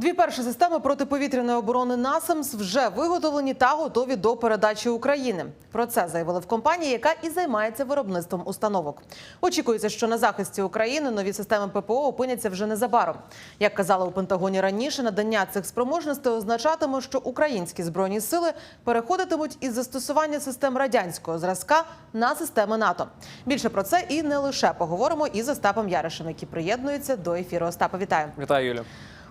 Дві перші системи протиповітряної оборони НАСАМС вже виготовлені та готові до передачі України. Про це заявили в компанії, яка і займається виробництвом установок. Очікується, що на захисті України нові системи ППО опиняться вже незабаром. Як казали у Пентагоні раніше, надання цих спроможностей означатиме, що українські збройні сили переходитимуть із застосування систем радянського зразка на системи НАТО. Більше про це і не лише поговоримо із Остапом Яришем, який приєднується до ефіру. Остапа, вітаю. Вітаю, Юлю.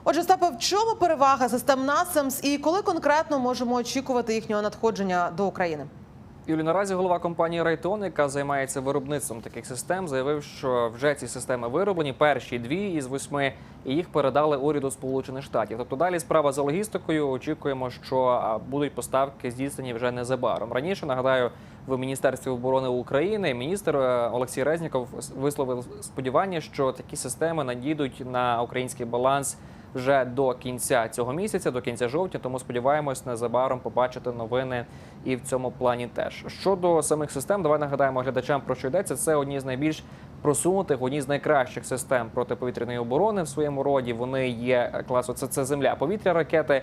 Отже, Остапе, в чому перевага систем НАСАМС і коли конкретно можемо очікувати їхнього надходження до України? Юлі, наразі голова компанії Raytheon, яка займається виробництвом таких систем, заявив, що вже ці системи вироблені, перші дві із восьми, і їх передали уряду Сполучених Штатів. Тобто далі справа за логістикою. Очікуємо, що будуть поставки здійснені вже незабаром. Раніше нагадаю, в міністерстві оборони України міністр е, Олексій Резніков висловив сподівання, що такі системи надійдуть на український баланс. Вже до кінця цього місяця, до кінця жовтня, тому сподіваємось незабаром побачити новини і в цьому плані теж. Щодо самих систем, давай нагадаємо глядачам про що йдеться. Це одні з найбільш просунутих, одні з найкращих систем протиповітряної оборони в своєму роді. Вони є класу це, це земля, повітря, ракети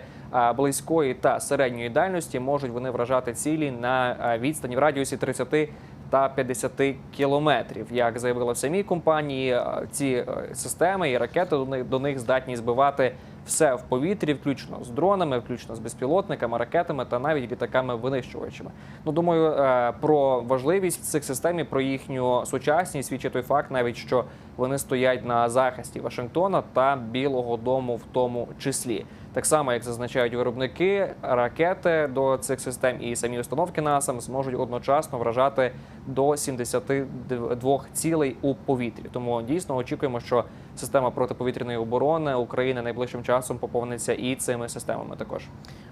близької та середньої дальності. Можуть вони вражати цілі на відстані в радіусі 30 та 50 кілометрів. Як заявили в самій компанії, ці е, системи і ракети до них, до них здатні збивати все в повітрі, включно з дронами, включно з безпілотниками, ракетами та навіть літаками-винищувачами. Ну думаю, е, про важливість цих систем і про їхню сучасність свідчить той факт, навіть що вони стоять на захисті Вашингтона та Білого Дому, в тому числі. Так само, як зазначають виробники, ракети до цих систем і самі установки НАСАМ зможуть одночасно вражати до 72 цілей у повітрі. Тому дійсно очікуємо, що система протиповітряної оборони України найближчим часом поповниться і цими системами також.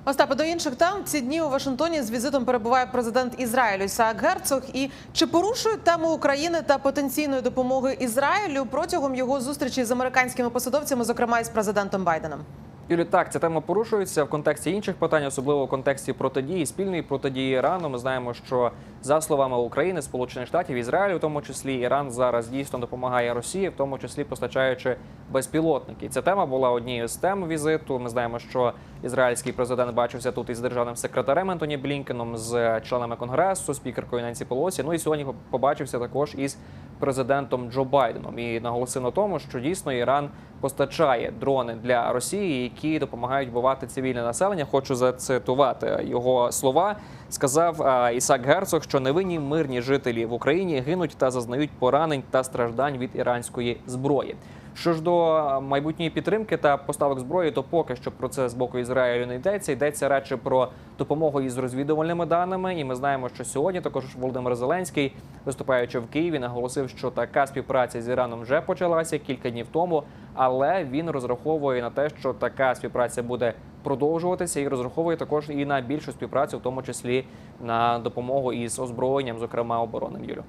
Остапе, до інших тем ці дні у Вашингтоні з візитом перебуває президент Ізраїлю Ісаак Герцог. І чи порушують тему України та потенційної допомоги Ізраїлю протягом його зустрічі з американськими посадовцями, зокрема із президентом Байденом? Юлі, так, ця тема порушується в контексті інших питань, особливо в контексті протидії, спільної протидії Ірану. Ми знаємо, що за словами України, Сполучених Штатів, Ізраїлю, в тому числі Іран зараз дійсно допомагає Росії, в тому числі постачаючи безпілотники. Ця тема була однією з тем візиту. Ми знаємо, що ізраїльський президент бачився тут із державним секретарем Антоні Блінкеном, з членами конгресу, спікеркою Ненсі Полосі. Ну і сьогодні побачився також із президентом Джо Байденом і наголосив на тому, що дійсно Іран постачає дрони для Росії, які допомагають вбивати цивільне населення. Хочу зацитувати його слова. Сказав Ісак Герцог, що невинні мирні жителі в Україні гинуть та зазнають поранень та страждань від іранської зброї. Що ж до майбутньої підтримки та поставок зброї, то поки що про це з боку Ізраїлю не йдеться. Йдеться радше про допомогу із розвідувальними даними. І ми знаємо, що сьогодні також Володимир Зеленський, виступаючи в Києві, наголосив, що така співпраця з Іраном вже почалася кілька днів тому, але він розраховує на те, що така співпраця буде продовжуватися, і розраховує також і на більшу співпрацю, в тому числі на допомогу із озброєнням, зокрема оборонним Юлю.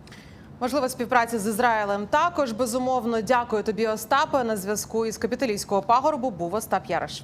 Можливо, співпраця з Ізраїлем також безумовно. Дякую тобі, Остапе. На зв'язку із капіталійського пагорбу був Остап Яриш.